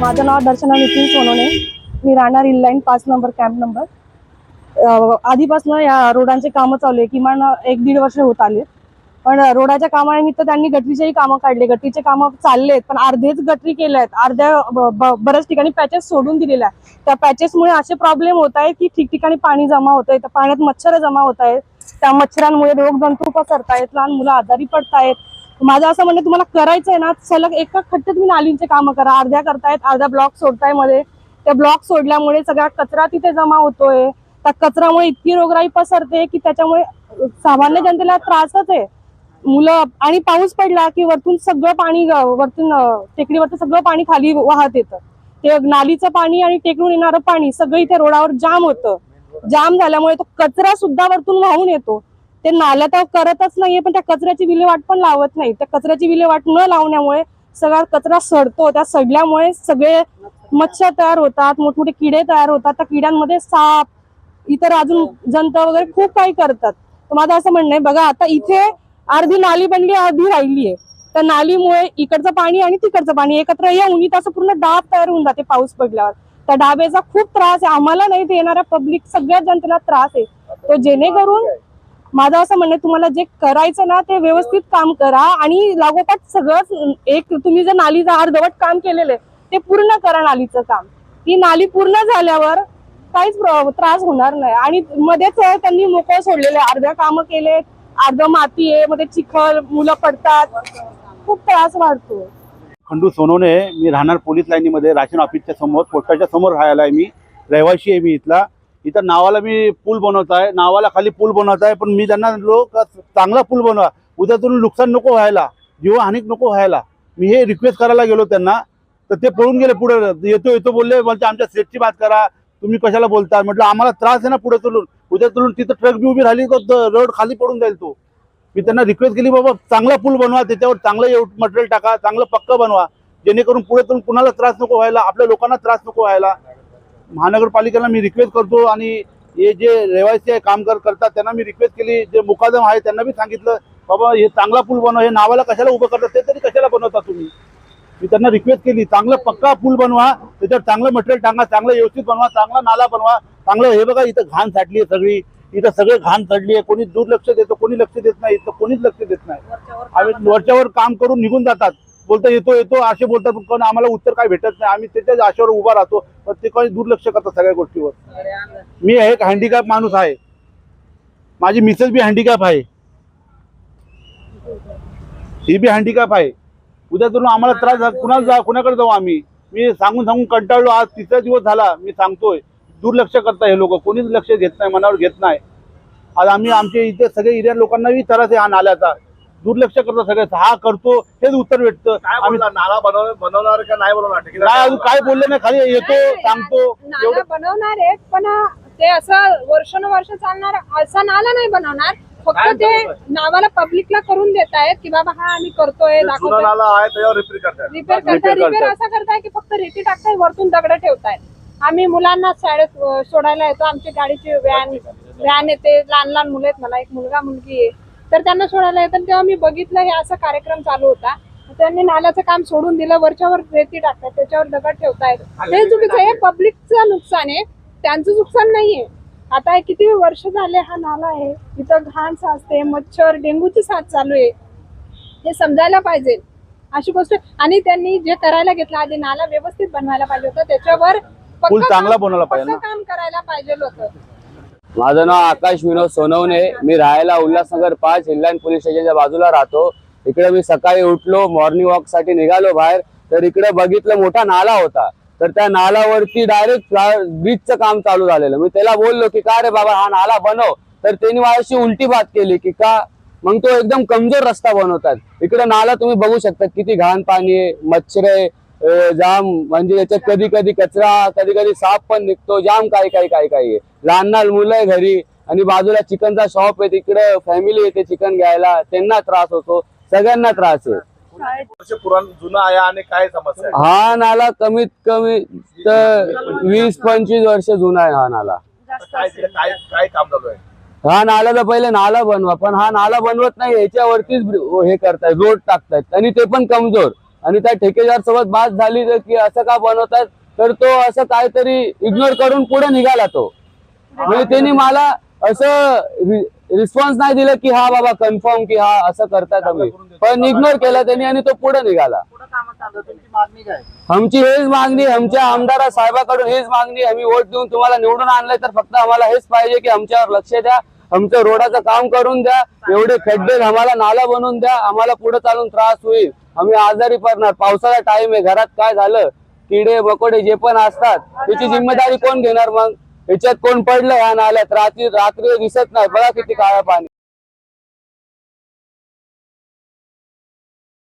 माझं नाव दर्शना नितीन सोनोने. मी राहणार इनलाईन पाच नंबर कॅम्प नंबर. आधीपासून या रोडांचे कामं चालू आहे. किमान एक दीड वर्ष होत आले. पण रोडाच्या कामानिमित्त त्यांनी गटरीचेही कामं काढले. गटरीचे कामं चालले आहेत पण अर्धेच गटरी केल्या आहेत. अर्ध्या ब- ब- बऱ्याच ठिकाणी पॅचेस सोडून दिलेल्या आहेत. त्या पॅचेसमुळे असे प्रॉब्लेम होत आहेत की ठिकठिकाणी पाणी जमा होत आहे त्या पाण्यात मच्छर जमा होत आहेत. त्या मच्छरांमुळे रोगजंतू पसरतायत लहान मुलं आजारी पडतायत. माझं असं म्हणणं तुम्हाला करायचं आहे ना सलग एका खट्ट्यात तुम्ही नालींचे कामं करा. अर्ध्या करतायत अर्ध्या ब्लॉक सोडतायमध्ये. त्या ब्लॉक सोडल्यामुळे सगळा कचरा तिथे जमा होतोय. त्या कचऱ्यामुळे इतकी रोगराई पसरते की त्याच्यामुळे सामान्य जनतेला त्रासच आहे. मुलं आणि पाऊस पडला की वरतून सगळं पाणी ग- वरतून टेकडीवरचं सगळं पाणी खाली वाहत येतं. ते नालीचं पाणी आणि टेकडून येणारं पाणी सगळं इथे रोडावर जाम होतं. जाम झाल्यामुळे तो कचरा सुद्धा वरतून वाहून येतो. ते नाल्या तर करतच नाहीये पण त्या कचऱ्याची विल्हेवाट पण लावत नाही. त्या कचऱ्याची विल्हेवाट न लावण्यामुळे सगळा कचरा सडतो. त्या सडल्यामुळे सगळे मच्छर तयार होतात मोठमोठे किडे तयार होतात. त्या किड्यांमध्ये साप इतर अजून जंत वगैरे खूप काही करतात. तर माझं असं म्हणणं आहे बघा आता इथे अर्धी नाली बनली अर्धी राहिली आहे त्या नालीमुळे इकडचं पाणी आणि तिकडचं पाणी एकत्र येऊन इथं असं पूर्ण डाब तयार होऊन जाते पाऊस पडल्यावर. त्या डाबेचा खूप त्रास आहे. आम्हाला नाही ते येणाऱ्या पब्लिक सगळ्या जनतेला त्रास आहे. तो जेणेकरून माझं असं म्हणणं तुम्हाला जे करायचं ना ते व्यवस्थित काम करा आणि लागोपाठ सगळंच एक तुम्ही जर नालीचं अर्धवट काम केलेलं आहे ते पूर्ण करा नालीचं काम. ती नाली पूर्ण झाल्यावर काहीच त्रास होणार नाही. आणि मध्येच त्यांनी मोकळं सोडलेले अर्ध्या कामं केले अर्ध माती आहे मध्ये चिखल मुलं पडतात. खूप त्रास वाढतो खंडू सोनवणे मी राहणार पोलीस लाईनीमध्ये राशन ऑफिसच्या समोर पोस्टाच्या समोर राहायला आहे मी. रहिवाशी आहे मी इथला. इथं नावाला मी पूल बनवत आहे. नावाला खाली पूल बनवत आहे पण मी त्यांना लोक चांगला पूल बनवा. उद्या उद्यातून नुकसान नको व्हायला जीवहानिक नको व्हायला. मी हे रिक्वेस्ट करायला गेलो त्यांना तर ते पळून गेले पुढे. येतो येतो बोलले म्हणजे आमच्या सेटची बात करा. तुम्ही कशाला बोलता म्हटलं आम्हाला त्रास आहे ना पुढे चलून. उद्या चलून तिथं ट्रक बी उभी राहिली तर रोड खाली पडून जाईल तो. मी त्यांना रिक्वेस्ट केली बाबा चांगला पूल बनवा त्याच्यावर चांगलं मटेरियल टाका चांगलं पक्क बनवा. जेणेकरून पुढे चलून कुणाला त्रास नको व्हायला आपल्या लोकांना त्रास नको व्हायला. महानगरपालिकेला मी रिक्वेस्ट करतो आणि हे जे रहिवासी आहे काम कर करतात त्यांना मी रिक्वेस्ट केली. जे मुकादम आहे त्यांना बी सांगितलं बाबा हे चांगला पूल बनवा. हे नावाला कशाला उभं करतात? ते तरी कशाला बनवता तुम्ही? मी त्यांना रिक्वेस्ट केली चांगलं पक्का पूल बनवा त्याच्यावर चांगलं मटेरियल टाका चांगलं व्यवस्थित बनवा चांगला नाला बनवा चांगलं हे बघा इथं घाण साठली आहे सगळी इथं सगळे घाण चढली आहे कोणी दुर्लक्ष देतं कोणी लक्ष देत नाही इथं कोणीच लक्ष देत नाही. आम्ही वरच्यावर काम करून निघून जातात. बोलतो येतो येतो. असे बोलतात पण आम्हाला उत्तर काय भेटत नाही. आम्ही त्याच्याच आशेवर उभा राहतो पण ते काही दुर्लक्ष करतात सगळ्या गोष्टीवर. मी एक हँडिकॅप माणूस आहे. माझी मिसेस बी हँडिकॅप आहे. ही बी हँडिकॅप आहे. उद्या करून आम्हाला त्रास झाला कुणाला जा कुणाकडे जाऊ आम्ही? मी सांगून सांगून कंटाळलो आज तिसरा दिवस झाला मी सांगतोय. दुर्लक्ष करता हे लोक कोणीच लक्ष घेत नाही मनावर घेत नाही. आज आम्ही आमच्या इथे सगळे एरिया लोकांनाही त्रास आहे हा नाल्याचा. दुर्लक्ष करतात सगळे हा करतो हेच उत्तर भेटतं. काय आम्ही नाला बनवणार बनवणार का नाही बनवणार? अजून काय बोलले नाही खाली येतो सांगतो. नाला बनवणार आहेत पण ते असं वर्षानुवर्ष चालणार असा नाला नाही बनवणार. फक्त ते? नावाला पब्लिकला करून देत आहेत की बाबा हा आम्ही करतोय रिपेअर करताय रिपेअर. असं करताय की फक्त रेती टाकताय वरतून दगड ठेवताय आम्ही मुलांना शाळेत सोडायला येतो. आमची गाडीची व्हॅन व्हॅन येते. लहान लहान मुलं आहेत. मला एक मुलगा मुलगी आहे. तर त्यांना सोडायला येतात. तेव्हा मी बघितलं हे असा कार्यक्रम चालू होता. त्यांनी नाल्याचं काम सोडून दिलं वरच्यावर रेती टाकतात त्याच्यावर दगड ठेवतायत. हे चुकीचं आहे. पब्लिकचं नुकसान आहे. त्यांचं नुकसान नाहीये. आता किती वर्ष झाले हा नाला आहे. इथं घाण साचते मच्छर डेंग्यूची साथ चालू आहे. हे समजायला पाहिजे. अशी गोष्ट. आणि त्यांनी जे करायला घेतलं आधी नाला व्यवस्थित बनवायला पाहिजे होतं. त्याच्यावर चांगला बनवला पाहिजे काम करायला पाहिजे होतं. माझं नाव आकाश विनोद सोनवणे. मी राहायला उल्हासनगर पाच हिल्लाईन पोलीस स्टेशनच्या बाजूला राहतो. इकडे मी सकाळी उठलो मॉर्निंग वॉकसाठी निघालो बाहेर. तर इकडे बघितलं मोठा नाला होता. तर त्या नालावरती डायरेक्ट ब्रिजचं काम चालू झालेलं. मी त्याला बोललो की का रे बाबा हा नाला बनव. तर त्यांनी माझ्याशी उलटी बात केली की का? मग तो एकदम कमजोर रस्ता बनवतात. इकडे नाला तुम्ही बघू शकता किती घाण पाणी आहे मच्छर आहे जाम म्हणजे याच्यात कधी कधी कचरा कधी कधी साप पण निघतो जाम काय काय काय काय आहे लहान लहान मुलं आहे घरी आणि बाजूला चिकनचा शॉप आहे तिकडे फॅमिली येते चिकन घ्यायला त्यांना त्रास होतो सगळ्यांना त्रास आहे. हा नाला कमीत कमी तर वीस पंचवीस वर्ष जुना आहे हा नाला. हा नाला तर पहिले नाला बनवा पण हा नाला बनवत नाही याच्यावरतीच हे करतायत रोड टाकतायत आणि ते पण कमजोर. आणि त्या ठेकेदार सोबत बात झाली की असं का बनवतात तर तो असं काहीतरी इग्नोर करून पुढे निघाला तो. म्हणजे त्यांनी मला असं रिस्पॉन्स नाही दिलं की हा बाबा कन्फर्म की हा असं करतात आम्ही पण इग्नोर केला त्यांनी आणि तो पुढे निघाला. आमची हेच मागणी आमच्या आमदार साहेबाकडून हेच मागणी आम्ही वोट देऊन तुम्हाला निवडून आणलंय तर फक्त आम्हाला हेच पाहिजे की आमच्यावर लक्ष द्या आमचं रोडाचं काम करून द्या एवढे खड्डे आम्हाला नाला बनवून द्या आम्हाला पुढे चालून त्रास होईल. आम्ही आजारी पडणार. पावसाचा टाइम आहे. घरात काय झालं? किडे मकोडे जे पण असतात त्याची जिम्मेदारी कोण घेणार मग? याच्यात कोण पडलं ह्या नाल्यात? रात्री रात्री दिसत नाही. बघा किती काळा पाणी.